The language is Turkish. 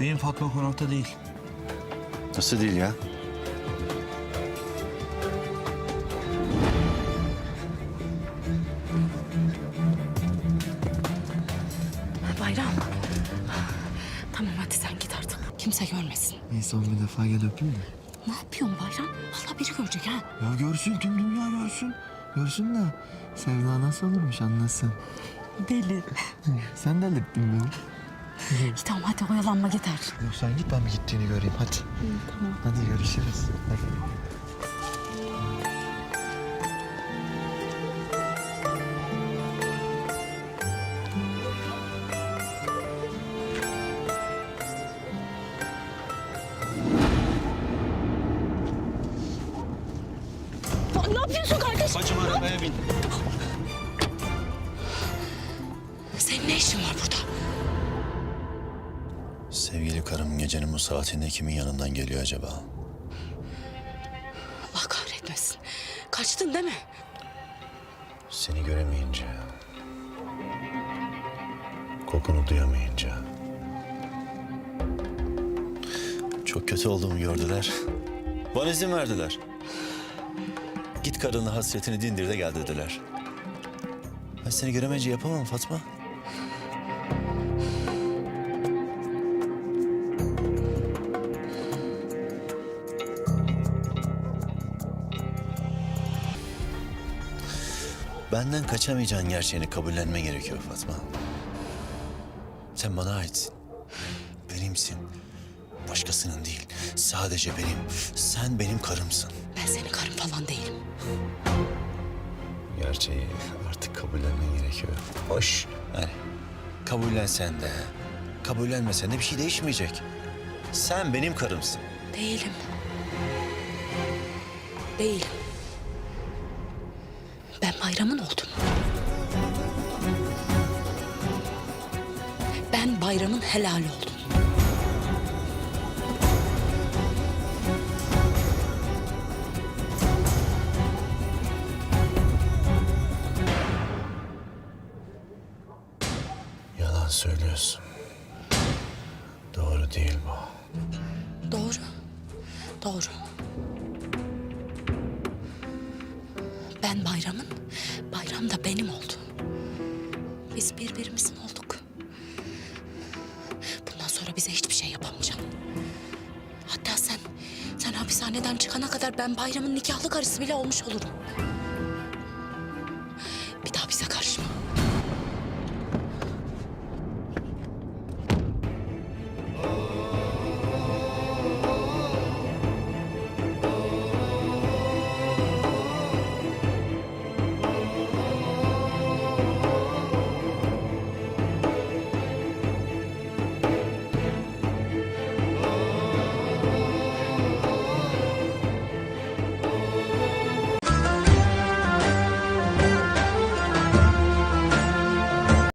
Benim Fatma konakta değil. Nasıl değil ya? Bayram. Tamam hadi sen git artık. Kimse görmesin. İyi son bir defa gel öpeyim de. Ne yapıyorsun Bayram? Vallahi biri görecek ha. Ya görsün tüm dünya görsün. Görsün de Sevda nasıl olurmuş anlasın. Deli. Sen de hallettin beni. tamam hadi oyalanma yeter. Yok sen git ben bir gittiğini göreyim hadi. tamam. Hadi görüşürüz. Hadi. Ne yapıyorsun kardeşim? Bacım arabaya bin. Senin ne işin var burada? Sevgili karım gecenin bu saatinde kimin yanından geliyor acaba? Allah kahretmesin. Kaçtın değil mi? Seni göremeyince... Kokunu duyamayınca... Çok kötü olduğumu gördüler. Bana izin verdiler. Git karınla hasretini dindir de gel dediler. Ben seni göremeyince yapamam Fatma. Benden kaçamayacağın gerçeğini kabullenme gerekiyor Fatma. Sen bana aitsin. Benimsin. Başkasının değil. Sadece benim. Sen benim karımsın. Ben senin karın falan değilim. Gerçeği artık kabullenmen gerekiyor. Hoş. Yani kabullensen de, kabullenmesen de bir şey değişmeyecek. Sen benim karımsın. Değilim. Değilim. Ben bayramın oldum. Ben bayramın helali oldum. Yalan söylüyorsun. Doğru değil bu. Doğru. Doğru. Ben bayramın, bayram da benim oldu. Biz birbirimizin olduk. Bundan sonra bize hiçbir şey yapamayacaksın. Hatta sen, sen hapishaneden çıkana kadar ben bayramın nikahlı karısı bile olmuş olurum.